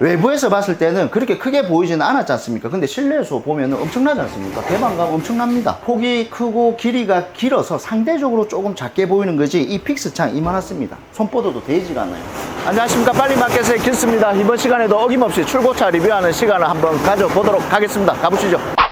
외부에서 봤을 때는 그렇게 크게 보이지는 않았지 않습니까? 근데 실내에서 보면 엄청나지 않습니까? 개방감 엄청납니다. 폭이 크고 길이가 길어서 상대적으로 조금 작게 보이는 거지 이 픽스창 이만했습니다. 손 뻗어도 되질 않아요. 안녕하십니까 빨리마켓의 길습니다. 이번 시간에도 어김없이 출고차 리뷰하는 시간을 한번 가져보도록 하겠습니다. 가보시죠.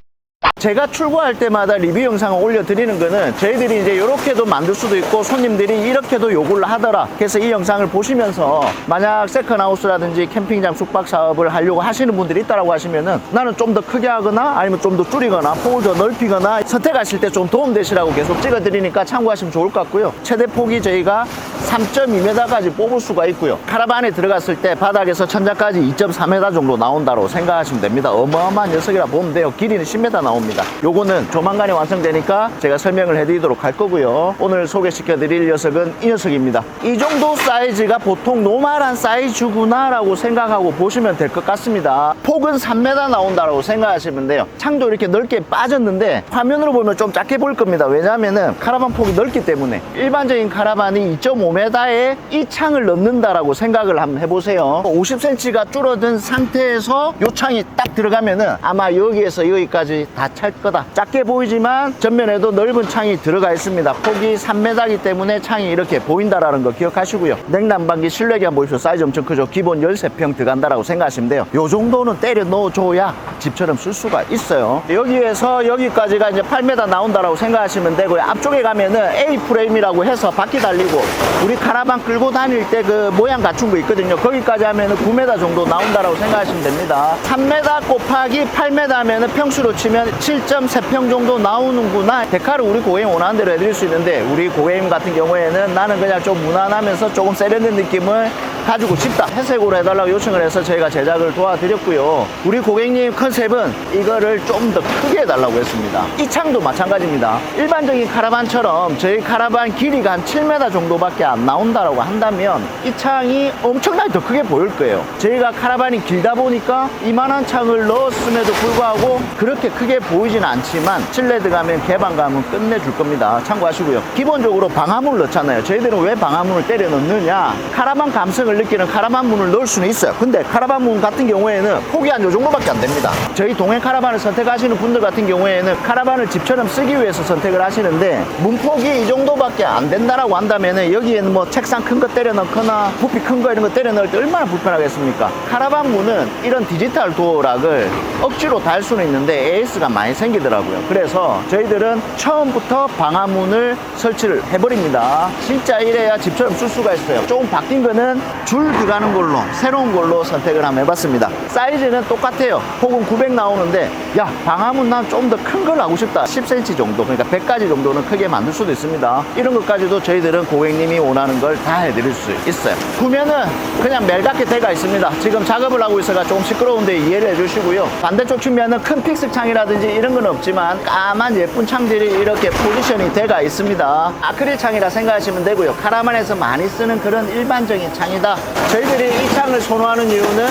제가 출고할 때마다 리뷰 영상을 올려드리는 거는 저희들이 이제 이렇게도 만들 수도 있고 손님들이 이렇게도 요구를 하더라. 그래서 이 영상을 보시면서 만약 세컨하우스라든지 캠핑장 숙박 사업을 하려고 하시는 분들이 있다라고 하시면은 나는 좀 더 크게 하거나 아니면 좀 더 줄이거나 폭을 더 넓히거나 선택하실 때 좀 도움 되시라고 계속 찍어드리니까 참고하시면 좋을 것 같고요. 최대 폭이 저희가 3.2m까지 뽑을 수가 있고요. 카라반에 들어갔을 때 바닥에서 천장까지 2.4m 정도 나온다고 생각하시면 됩니다. 어마어마한 녀석이라 보면 돼요. 길이는 10m 나옵니다. 요거는 조만간에 완성되니까 제가 설명을 해드리도록 할 거고요. 오늘 소개시켜드릴 녀석은 이 녀석입니다. 이 정도 사이즈가 보통 노멀한 사이즈구나라고 생각하고 보시면 될 것 같습니다. 폭은 3m 나온다고 생각하시면 돼요. 창도 이렇게 넓게 빠졌는데 화면으로 보면 좀 작게 보일 겁니다. 왜냐하면은 카라반 폭이 넓기 때문에 일반적인 카라반이 2.5m에 이 창을 넣는다라고 생각을 한번 해보세요. 50cm가 줄어든 상태에서 이 창이 딱 들어가면은 아마 여기에서 여기까지 다찰 거다. 작게 보이지만 전면에도 넓은 창이 들어가 있습니다. 폭이 3m이기 때문에 창이 이렇게 보인다라는 거 기억하시고요. 냉난방기 실내기 한번 보십시오. 사이즈 엄청 크죠. 기본 13평 들어간다라고 생각하시면 돼요. 요 정도는 때려 넣어줘야 집처럼 쓸 수가 있어요. 여기에서 여기까지가 이제 8m 나온다라고 생각하시면 되고요. 앞쪽에 가면은 A 프레임이라고 해서 바퀴 달리고 우리 카라반 끌고 다닐 때 그 모양 갖춘 거 있거든요. 거기까지 하면은 9m 정도 나온다라고 생각하시면 됩니다. 3m 곱하기 8m 하면은 평수로 치면 7.3평 정도 나오는구나. 데카를 우리 고객님 원하는 대로 해드릴 수 있는데 우리 고객님 같은 경우에는 나는 그냥 좀 무난하면서 조금 세련된 느낌을 가지고 싶다. 회색으로 해달라고 요청을 해서 저희가 제작을 도와드렸고요. 우리 고객님 컨셉은 이거를 좀 더 크게 해달라고 했습니다. 이 창도 마찬가지입니다. 일반적인 카라반처럼 저희 카라반 길이가 한 7m 정도밖에 안 나온다라고 한다면 이 창이 엄청나게 더 크게 보일 거예요. 저희가 카라반이 길다 보니까 이만한 창을 넣었음에도 불구하고 그렇게 크게 보이 진 않지만 실내 들어가면 개방감은 끝내줄 겁니다. 참고하시고요. 기본적으로 방화문을 넣잖아요. 저희들은 왜 방화문을 때려 넣느냐? 카라반 감성을 느끼는 카라반 문을 넣을 수는 있어요. 근데 카라반 문 같은 경우에는 폭이 한 요 정도밖에 안 됩니다. 저희 동해 카라반을 선택하시는 분들 같은 경우에는 카라반을 집처럼 쓰기 위해서 선택을 하시는데 문폭이 이 정도밖에 안 된다라고 한다면은 여기에는 뭐 책상 큰 거 때려 넣거나 부피 큰 거 이런 거 때려 넣을 때 얼마나 불편하겠습니까? 카라반 문은 이런 디지털 도어락을 억지로 달 수는 있는데 AS가 많이 생기더라고요. 그래서 저희들은 처음부터 방화문을 설치를 해버립니다. 진짜 이래야 집처럼 쓸 수가 있어요. 조금 바뀐 거는 줄 들어가는 걸로 새로운 걸로 선택을 한번 해봤습니다. 사이즈는 똑같아요. 폭은 900 나오는데 야 방화문 난 좀 더 큰 걸 하고 싶다. 10cm 정도 그러니까 100가지 정도는 크게 만들 수도 있습니다. 이런 것까지도 저희들은 고객님이 원하는 걸 다 해드릴 수 있어요. 구면은 그냥 멜같게 대가 있습니다. 지금 작업을 하고 있어가 조금 시끄러운데 이해를 해주시고요. 반대쪽 측면은 큰 픽스 창이라든지 이런 건 없지만 까만 예쁜 창들이 이렇게 포지션이 돼가 있습니다. 아크릴 창이라 생각하시면 되고요. 카라반에서 많이 쓰는 그런 일반적인 창이다. 저희들이 이 창을 선호하는 이유는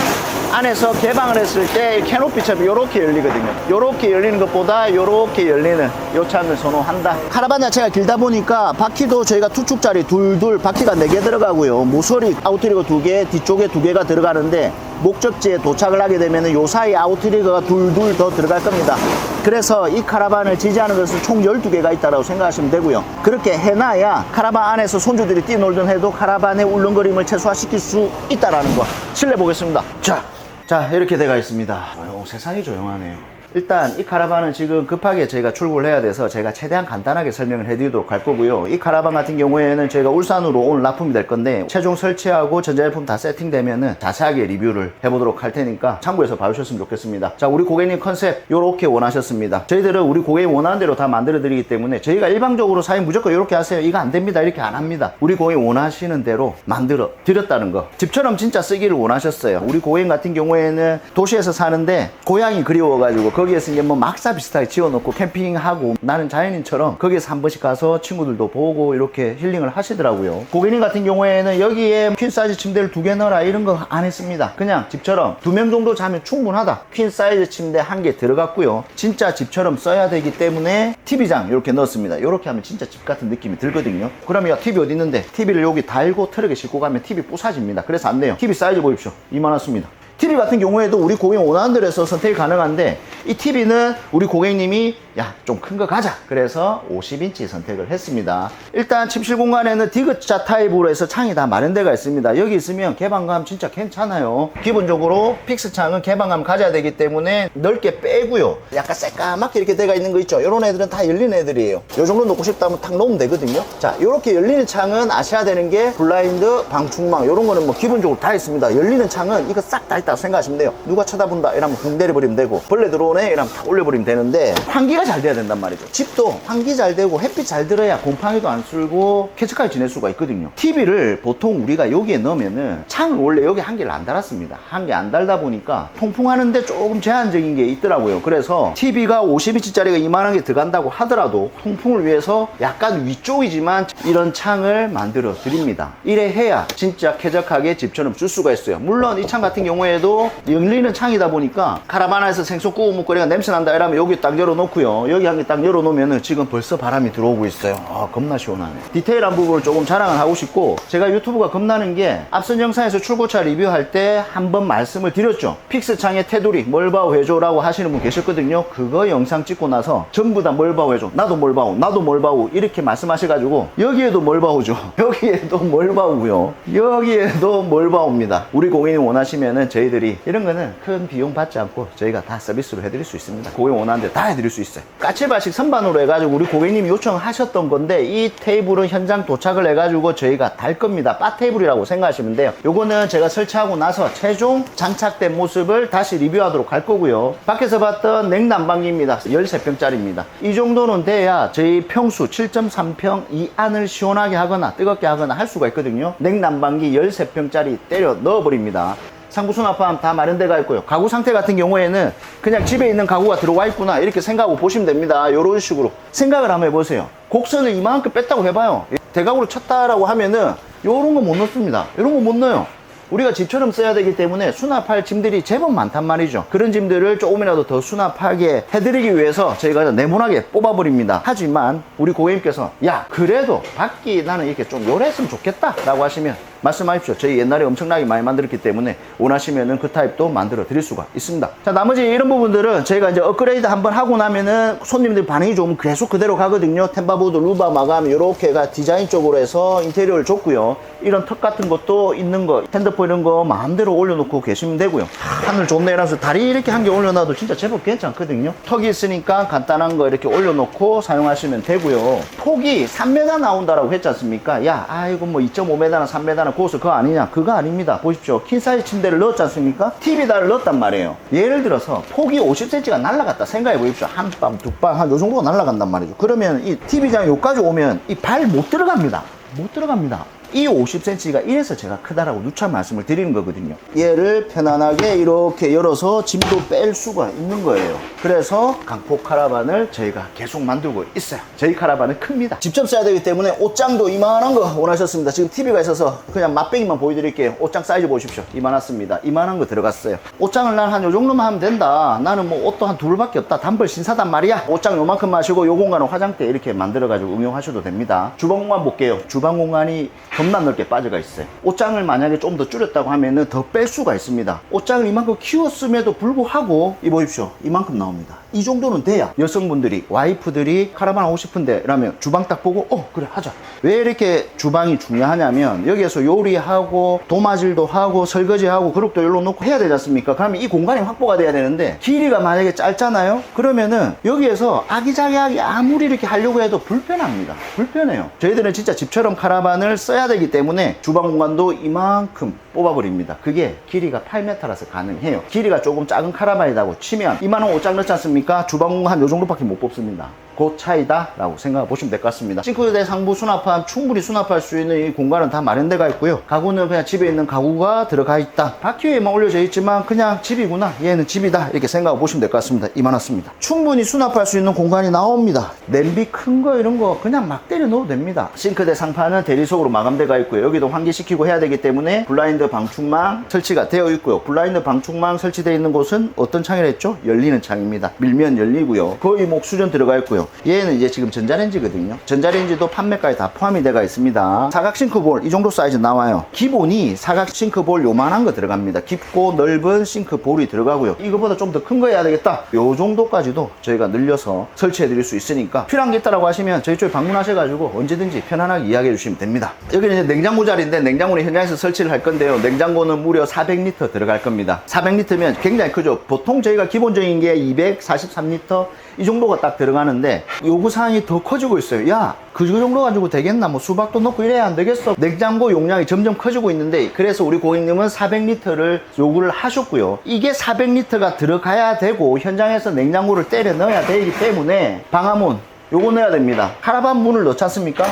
안에서 개방을 했을 때 캐노피처럼 이렇게 열리거든요. 이렇게 열리는 것보다 이렇게 열리는 이 창을 선호한다. 카라반 자체가 길다 보니까 바퀴도 저희가 투축짜리 둘둘 바퀴가 4개 들어가고요. 모서리 아웃트리거 2개, 뒤쪽에 2개가 들어가는데 목적지에 도착을 하게 되면 요 사이 아웃트리거가 둘둘 더 들어갈 겁니다. 그래서 이 카라반을 지지하는 것은 총 12개가 있다고 생각하시면 되고요. 그렇게 해놔야 카라반 안에서 손주들이 뛰놀든 해도 카라반의 울렁거림을 최소화시킬 수 있다라는 거. 실내 보겠습니다. 자, 자 이렇게 돼가 있습니다. 어, 세상이 조용하네요. 일단 이 카라반은 지금 급하게 저희가 출고를 해야 돼서 제가 최대한 간단하게 설명을 해드리도록 할 거고요. 이 카라반 같은 경우에는 저희가 울산으로 오늘 납품이 될 건데 최종 설치하고 전자제품 다 세팅되면은 자세하게 리뷰를 해보도록 할 테니까 참고해서 봐주셨으면 좋겠습니다. 자 우리 고객님 컨셉 요렇게 원하셨습니다. 저희들은 우리 고객님 원하는 대로 다 만들어 드리기 때문에 저희가 일방적으로 사인 무조건 이렇게 하세요. 이거 안 됩니다. 이렇게 안 합니다. 우리 고객님 원하시는 대로 만들어 드렸다는 거. 집처럼 진짜 쓰기를 원하셨어요. 우리 고객님 같은 경우에는 도시에서 사는데 고향이 그리워가지고 거기에서 이제 뭐 막사 비슷하게 지어놓고 캠핑하고 나는 자연인처럼 거기에서 한 번씩 가서 친구들도 보고 이렇게 힐링을 하시더라고요. 고객님 같은 경우에는 여기에 퀸 사이즈 침대를 두 개 넣어라 이런 거 안 했습니다. 그냥 집처럼 두 명 정도 자면 충분하다. 퀸 사이즈 침대 한 개 들어갔고요. 진짜 집처럼 써야 되기 때문에 TV장 이렇게 넣었습니다. 이렇게 하면 진짜 집 같은 느낌이 들거든요. 그러면 야 TV 어디 있는데 TV를 여기 달고 트럭에 싣고 가면 TV 부사집니다. 그래서 안 돼요. TV 사이즈 보십시오. 이만하습니다. TV 같은 경우에도 우리 고객님 원하는 대로 해서 선택이 가능한데 이 TV는 우리 고객님이 야 좀 큰 거 가자. 그래서 50인치 선택을 했습니다. 일단 침실 공간에는 디귿자 타입으로 해서 창이 다 마련되어 있습니다. 여기 있으면 개방감 진짜 괜찮아요. 기본적으로 픽스 창은 개방감 가져야 되기 때문에 넓게 빼고요. 약간 새까맣게 이렇게 돼가 있는 거 있죠? 이런 애들은 다 열린 애들이에요. 요 정도 놓고 싶다면 탁 놓으면 되거든요. 자 이렇게 열리는 창은 아셔야 되는 게 블라인드 방충망 이런 거는 뭐 기본적으로 다 있습니다. 열리는 창은 이거 싹 다 있다고 생각하시면 돼요. 누가 쳐다본다 이러면 붕 내려버리면 되고 벌레 들어오네 이러면 탁 올려버리면 되는데 환기가 잘 돼야 된단 말이죠. 집도 환기 잘 되고 햇빛 잘 들어야 곰팡이도 안 쓸고 쾌적하게 지낼 수가 있거든요. TV를 보통 우리가 여기에 넣으면은 창을 원래 여기 한 개를 안 달았습니다. 한 개 안 달다 보니까 통풍하는데 조금 제한적인 게 있더라고요. 그래서 TV가 50인치짜리가 이만한 게 들어간다고 하더라도 통풍을 위해서 약간 위쪽이지만 이런 창을 만들어 드립니다. 이래 해야 진짜 쾌적하게 집처럼 쓸 수가 있어요. 물론 이 창 같은 경우에 도 열리는 창이다 보니까 카라바나에서 생선 구워 먹고 내가 냄새 난다 이러면 여기 딱 열어놓고요. 여기 한 개 딱 열어놓으면은 지금 벌써 바람이 들어오고 있어요. 아 겁나 시원하네. 디테일한 부분을 조금 자랑을 하고 싶고 제가 유튜브가 겁나는 게 앞선 영상에서 출고차 리뷰할 때 한 번 말씀을 드렸죠. 픽스 창의 테두리 뭘봐오 해줘라고 하시는 분 계셨거든요. 그거 영상 찍고 나서 전부 다 뭘봐오 해줘 나도 뭘봐오 나도 뭘봐오 이렇게 말씀하셔가지고 여기에도 뭘봐오죠. 여기에도 뭘봐오고요. 여기에도 뭘봐옵니다. 우리 고객님 원하시면은 저희들이 이런 거는 큰 비용 받지 않고 저희가 다 서비스로 해드릴 수 있습니다. 고객 원하는 데다 해드릴 수 있어요. 까칠바식 선반으로 해가지고 우리 고객님이 요청하셨던 건데 이 테이블은 현장 도착을 해가지고 저희가 달 겁니다. 바 테이블이라고 생각하시면 돼요. 요거는 제가 설치하고 나서 최종 장착된 모습을 다시 리뷰하도록 할 거고요. 밖에서 봤던 냉난방기입니다. 13평짜리입니다. 이 정도는 돼야 저희 평수 7.3평 이 안을 시원하게 하거나 뜨겁게 하거나 할 수가 있거든요. 냉난방기 13평짜리 때려 넣어버립니다 상부 수납함 다 마련되어 있고요. 가구 상태 같은 경우에는 그냥 집에 있는 가구가 들어와 있구나 이렇게 생각하고 보시면 됩니다. 이런 식으로 생각을 한번 해보세요. 곡선을 이만큼 뺐다고 해봐요. 대각으로 쳤다라고 하면은 이런 거 못 넣습니다. 이런 거 못 넣어요. 우리가 집처럼 써야 되기 때문에 수납할 짐들이 제법 많단 말이죠. 그런 짐들을 조금이라도 더 수납하게 해드리기 위해서 저희가 네모나게 뽑아버립니다. 하지만 우리 고객님께서 야 그래도 밖이 나는 이렇게 좀 요랬으면 좋겠다 라고 하시면 말씀하십시오. 저희 옛날에 엄청나게 많이 만들었기 때문에 원하시면은 그 타입도 만들어 드릴 수가 있습니다. 자, 나머지 이런 부분들은 저희가 이제 업그레이드 한번 하고 나면은 손님들 반응이 좀 계속 그대로 가거든요. 템바보드, 루바 마감, 요렇게가 디자인 쪽으로 해서 인테리어를 줬고요. 이런 턱 같은 것도 있는 거, 핸드폰 이런 거 마음대로 올려놓고 계시면 되고요. 하늘 좋네 이러면서 다리 이렇게 한 개 올려놔도 진짜 제법 괜찮거든요. 턱이 있으니까 간단한 거 이렇게 올려놓고 사용하시면 되고요. 폭이 3m 나온다라고 했지 않습니까? 야, 아이고 뭐 2.5m나 3m나 고수 그거 아니냐? 그거 아닙니다. 보십시오. 킹 사이즈 침대를 넣었지 않습니까? TV다를 넣었단 말이에요. 예를 들어서 폭이 50cm가 날라갔다 생각해 보십시오. 한 방, 두 방, 한 요 정도가 날라간단 말이죠. 그러면 이 TV장 요까지 오면 이 발 못 들어갑니다. 못 들어갑니다. 이 50cm가 이래서 제가 크다라고 누차 말씀을 드리는 거거든요. 얘를 편안하게 이렇게 열어서 짐도 뺄 수가 있는 거예요. 그래서 강폭 카라반을 저희가 계속 만들고 있어요. 저희 카라반은 큽니다. 직접 써야 되기 때문에 옷장도 이만한 거 원하셨습니다. 지금 TV가 있어서 그냥 맛배기만 보여드릴게요. 옷장 사이즈 보십시오. 이만했습니다. 이만한 거 들어갔어요. 옷장을 난 한 요 정도만 하면 된다. 나는 뭐 옷도 한 둘밖에 없다. 단벌 신사단 말이야. 옷장 요만큼 마시고 요 공간은 화장대 이렇게 만들어가지고 응용하셔도 됩니다. 주방 공간 볼게요. 주방 공간이 겁나 넓게 빠져가 있어요. 옷장을 만약에 좀 더 줄였다고 하면은 더 뺄 수가 있습니다. 옷장을 이만큼 키웠음에도 불구하고 이 보십시오. 이만큼 나옵니다. 이 정도는 돼야 여성분들이 와이프들이 카라반 하고 싶은데 라면 주방 딱 보고 어 그래 하자. 왜 이렇게 주방이 중요하냐면 여기에서 요리하고 도마질도 하고 설거지하고 그릇도 열로 놓고 해야 되지 않습니까? 그러면 이 공간이 확보가 돼야 되는데 길이가 만약에 짧잖아요. 그러면은 여기에서 아기자기하게 아무리 이렇게 하려고 해도 불편합니다. 불편해요. 저희들은 진짜 집처럼 카라반을 써야 되기 때문에 주방 공간도 이만큼 뽑아버립니다. 그게 길이가 8m라서 가능해요. 길이가 조금 작은 카라반이라고 치면 이만한 옷장 넣지 않습니까? 주방 공간 한요 정도밖에 못 뽑습니다. 그 차이다 라고 생각해 보시면 될 것 같습니다. 싱크대 상부 수납함 충분히 수납할 수 있는 이 공간은 다 마련되어 있고요. 가구는 그냥 집에 있는 가구가 들어가 있다. 바퀴에만 올려져 있지만 그냥 집이구나. 얘는 집이다. 이렇게 생각해 보시면 될 것 같습니다. 이만했습니다. 충분히 수납할 수 있는 공간이 나옵니다. 냄비 큰 거 이런 거 그냥 막 때려 넣어도 됩니다. 싱크대 상판은 대리석으로 마감되어 있고요. 여기도 환기시키고 해야 되기 때문에 블라인드 방충망 설치가 되어 있고요. 블라인드 방충망 설치되어 있는 곳은 어떤 창이라 했죠? 열리는 창입니다. 밀면 열리고요. 거의 목 수전 들어가 있고요 얘는 이제 지금 전자레인지거든요. 전자레인지도 판매가에 다 포함이 되어 있습니다. 사각 싱크볼 이 정도 사이즈 나와요. 기본이 사각 싱크볼 요만한 거 들어갑니다. 깊고 넓은 싱크볼이 들어가고요. 이거보다 좀 더 큰 거 해야 되겠다. 요 정도까지도 저희가 늘려서 설치해 드릴 수 있으니까 필요한 게 있다라고 하시면 저희 쪽에 방문하셔가지고 언제든지 편안하게 이야기해 주시면 됩니다. 여기는 이제 냉장고 자리인데 냉장고는 현장에서 설치를 할 건데요. 냉장고는 무려 400리터 들어갈 겁니다. 400리터면 굉장히 크죠. 보통 저희가 기본적인 게 243리터 이 정도가 딱 들어가는데 요구 사항이 더 커지고 있어요. 야, 그 정도 가지고 되겠나? 뭐 수박도 넣고 이래야 안 되겠어. 냉장고 용량이 점점 커지고 있는데 그래서 우리 고객님은 400리터를 요구를 하셨고요. 이게 400리터가 들어가야 되고 현장에서 냉장고를 때려 넣어야 되기 때문에 방화문 요거 넣어야 됩니다. 카라반 문을 넣지 않습니까?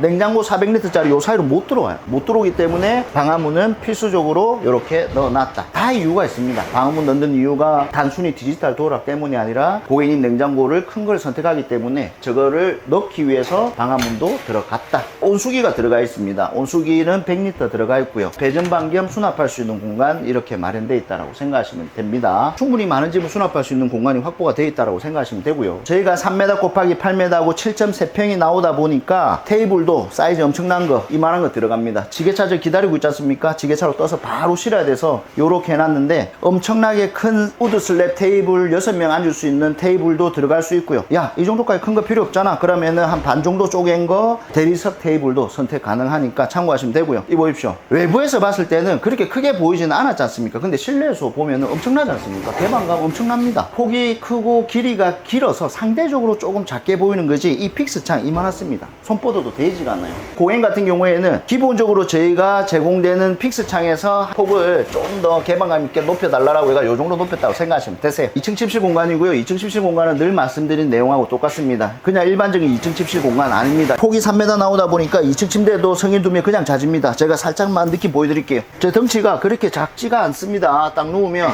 냉장고 400리터짜리 요 사이로 못 들어와요. 못 들어오기 때문에 방화문은 필수적으로 이렇게 넣어놨다. 다 이유가 있습니다. 방화문 넣는 이유가 단순히 디지털 도락 때문이 아니라 고객님 냉장고를 큰 걸 선택하기 때문에 저거를 넣기 위해서 방화문도 들어갔다. 온수기가 들어가 있습니다. 온수기는 100리터 들어가 있고요. 배전방 겸 수납할 수 있는 공간 이렇게 마련되어 있다고 생각하시면 됩니다. 충분히 많은 집을 수납할 수 있는 공간이 확보가 되어 있다고 생각하시면 되고요. 저희가 3m 곱하기 8m하고 7.3평이 나오다 보니까 테이블도 사이즈 엄청난 거 이만한 거 들어갑니다. 지게차 저 기다리고 있지 않습니까? 지게차로 떠서 바로 실어야 돼서 요렇게 해놨는데 엄청나게 큰 우드 슬랩 테이블 6명 앉을 수 있는 테이블도 들어갈 수 있고요. 야, 이 정도까지 큰 거 필요 없잖아. 그러면은 한 반 정도 쪼갠 거 대리석 테이블도 선택 가능하니까 참고하시면 되고요. 이 보십시오. 외부에서 봤을 때는 그렇게 크게 보이지는 않았지 않습니까? 근데 실내에서 보면은 엄청나지 않습니까? 개방감 엄청납니다. 폭이 크고 길이가 길어서 상대적으로 조금 작게 보이는 거지 이 픽스창 이만했습니다. 손뻗어도 되 지가 않아요. 고객 같은 경우에는 기본적으로 저희가 제공되는 픽스 창에서 폭을 좀 더 개방감 있게 높여달라고 해가 요 정도 높였다고 생각하시면 되세요. 2층 침실 공간이고요. 2층 침실 공간은 늘 말씀드린 내용하고 똑같습니다. 그냥 일반적인 2층 침실 공간 아닙니다. 폭이 3m 나오다 보니까 2층 침대도 성인 두명 그냥 자집니다. 제가 살짝만 느낌 보여드릴게요. 제 덩치가 그렇게 작지가 않습니다. 딱 누우면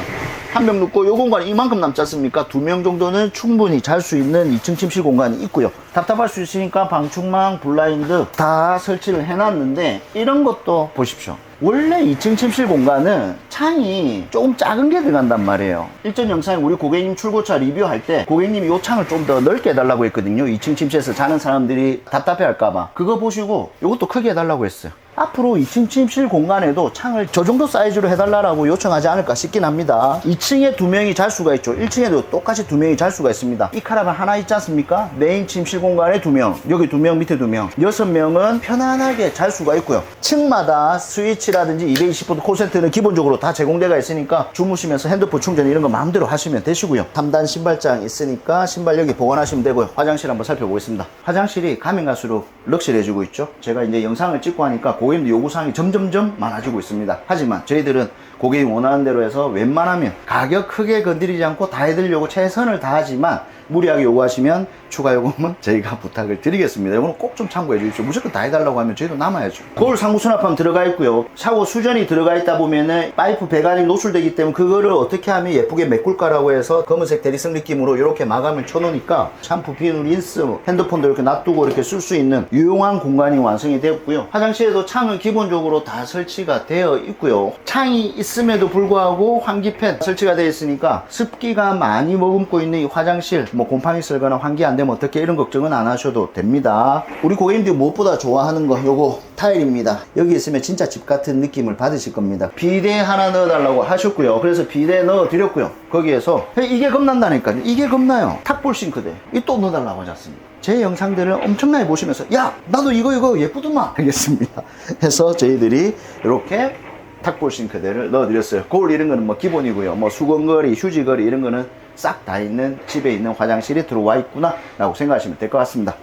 한 명 눕고 요 공간이 이만큼 남지 않습니까? 두 명 정도는 충분히 잘 수 있는 2층 침실 공간이 있고요. 답답할 수 있으니까 방충망, 블라인드 다 설치를 해놨는데 이런 것도 보십시오. 원래 2층 침실 공간은 창이 조금 작은 게 들어간단 말이에요. 일전 영상에 우리 고객님 출고차 리뷰할 때 고객님이 이 창을 좀 더 넓게 해달라고 했거든요. 2층 침실에서 자는 사람들이 답답해 할까봐. 그거 보시고 이것도 크게 해달라고 했어요. 앞으로 2층 침실 공간에도 창을 저 정도 사이즈로 해달라고 요청하지 않을까 싶긴 합니다. 2층에 두 명이 잘 수가 있죠. 1층에도 똑같이 두 명이 잘 수가 있습니다. 이 카라반 하나 있지 않습니까? 메인 침실 공간에 두 명, 여기 두 명, 밑에 두 명, 여섯 명은 편안하게 잘 수가 있고요. 층마다 스위치라든지 220V 콜센트는 기본적으로 다 제공되어 있으니까 주무시면서 핸드폰 충전 이런 거 마음대로 하시면 되시고요. 3단 신발장 있으니까 신발 여기 보관하시면 되고요. 화장실 한번 살펴보겠습니다. 화장실이 가면 갈수록 럭셔리해지고 있죠. 제가 이제 영상을 찍고 하니까 고 객님들 요구사항이 점점점 많아지고 있습니다. 하지만 저희들은 고객이 원하는 대로 해서 웬만하면 가격 크게 건드리지 않고 다 해드리려고 최선을 다하지만 무리하게 요구하시면 추가 요금은 저희가 부탁을 드리겠습니다. 이거는 꼭 좀 참고해 주십시오. 무조건 다 해달라고 하면 저희도 남아야죠. 거울 상부 수납함 들어가 있고요. 샤워 수전이 들어가 있다 보면은 파이프 배관이 노출되기 때문에 그거를 어떻게 하면 예쁘게 메꿀까라고 해서 검은색 대리석 느낌으로 이렇게 마감을 쳐놓으니까 샴푸, 비누, 린스, 핸드폰도 이렇게 놔두고 이렇게 쓸 수 있는 유용한 공간이 완성이 되었고요. 화장실에도 창은 기본적으로 다 설치가 되어 있고요. 창이 있 음에도 불구하고 환기팬 설치가 되어 있으니까 습기가 많이 머금고 있는 이 화장실 뭐 곰팡이 쓸거나 환기 안 되면 어떻게 이런 걱정은 안 하셔도 됩니다. 우리 고객님들이 무엇보다 좋아하는 거 요거 타일입니다. 여기 있으면 진짜 집 같은 느낌을 받으실 겁니다. 비데 하나 넣어 달라고 하셨고요. 그래서 비데 넣어 드렸고요. 거기에서 이게 겁난다니까요. 이게 겁나요. 탁볼 싱크대. 이 또 넣어 달라고 하지 않습니까? 제 영상들을 엄청나게 보시면서 야 나도 이거 이거 예쁘더만 알겠습니다. 해서 저희들이 이렇게 탁볼 싱크대를 넣어드렸어요. 거울 이런 거는 뭐 기본이고요. 뭐 수건거리, 휴지거리 이런 거는 싹 다 있는 집에 있는 화장실이 들어와 있구나 라고 생각하시면 될 것 같습니다.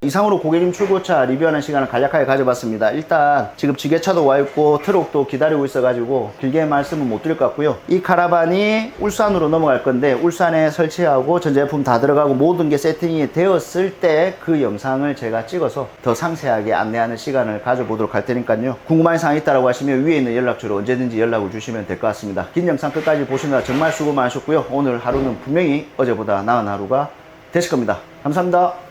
이상으로 고객님 출고차 리뷰하는 시간을 간략하게 가져봤습니다. 일단 지금 지게차도 와 있고 트럭도 기다리고 있어가지고 길게 말씀은 못 드릴 것 같고요. 이 카라반이 울산으로 넘어갈 건데 울산에 설치하고 전 제품 다 들어가고 모든 게 세팅이 되었을 때 그 영상을 제가 찍어서 더 상세하게 안내하는 시간을 가져보도록 할 테니까요. 궁금한 사항 있다고 하시면 위에 있는 연락처로 언제든지 연락을 주시면 될 것 같습니다. 긴 영상 끝까지 보시느라 정말 수고 많으셨고요. 오늘 하루는 분명히 어제보다 나은 하루가 되실 겁니다. 감사합니다.